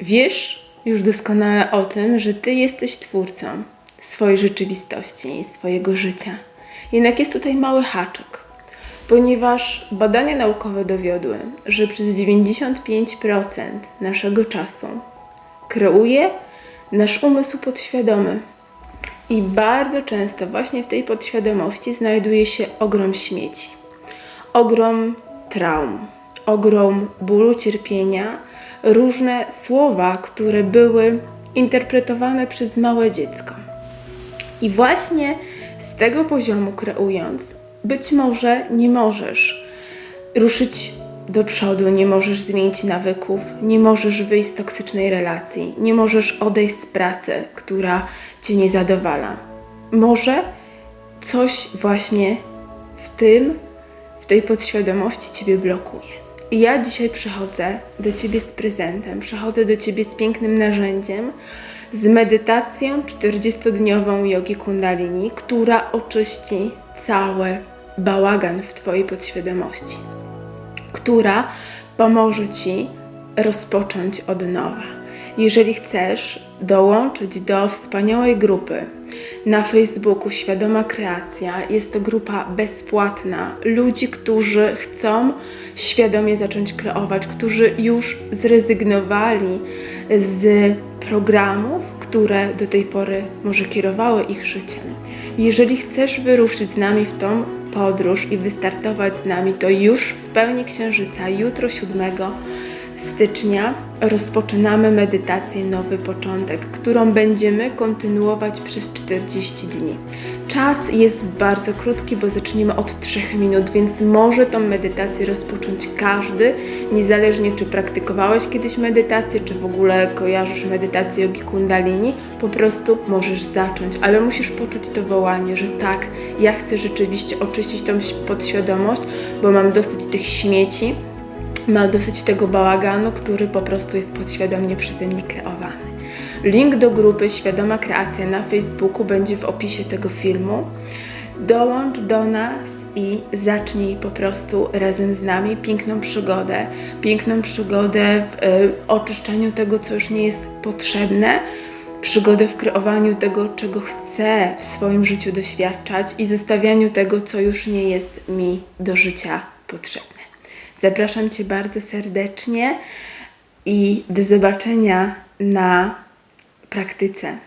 Wiesz już doskonale o tym, że Ty jesteś twórcą swojej rzeczywistości i swojego życia. Jednak jest tutaj mały haczyk, ponieważ badania naukowe dowiodły, że przez 95% naszego czasu kreuje nasz umysł podświadomy. I bardzo często właśnie w tej podświadomości znajduje się ogrom śmieci, ogrom traum, ogrom bólu, cierpienia, różne słowa, które były interpretowane przez małe dziecko. I właśnie z tego poziomu kreując, być może nie możesz ruszyć do przodu, nie możesz zmienić nawyków, nie możesz wyjść z toksycznej relacji, nie możesz odejść z pracy, która cię nie zadowala. Może coś właśnie w tym, w tej podświadomości ciebie blokuje. Ja dzisiaj przychodzę do ciebie z prezentem, przychodzę do ciebie z pięknym narzędziem, z medytacją 40-dniową jogi kundalini, która oczyści cały bałagan w twojej podświadomości która pomoże Ci rozpocząć od nowa. Jeżeli chcesz dołączyć do wspaniałej grupy na Facebooku Świadoma Kreacja, jest to grupa bezpłatna ludzi, którzy chcą świadomie zacząć kreować, którzy już zrezygnowali z programów, które do tej pory może kierowały ich życiem. Jeżeli chcesz wyruszyć z nami w tą podróż i wystartować z nami, to już w pełni księżyca, jutro 7 stycznia, rozpoczynamy medytację Nowy Początek, którą będziemy kontynuować przez 40 dni. Czas jest bardzo krótki, bo zaczniemy od 3 minut, więc może tą medytację rozpocząć każdy, niezależnie czy praktykowałeś kiedyś medytację, czy w ogóle kojarzysz medytację jogi kundalini, po prostu możesz zacząć, ale musisz poczuć to wołanie, że tak, ja chcę rzeczywiście oczyścić tą podświadomość, bo mam dosyć tych śmieci, mam dosyć tego bałaganu, który po prostu jest podświadomie przeze mnie kreowany. Link do grupy Świadoma Kreacja na Facebooku będzie w opisie tego filmu. Dołącz do nas i zacznij po prostu razem z nami piękną przygodę. Piękną przygodę w y, oczyszczaniu tego, co już nie jest potrzebne, przygodę w kreowaniu tego, czego chcę w swoim życiu doświadczać i zostawianiu tego, co już nie jest mi do życia potrzebne. Zapraszam Cię bardzo serdecznie i do zobaczenia na praktyce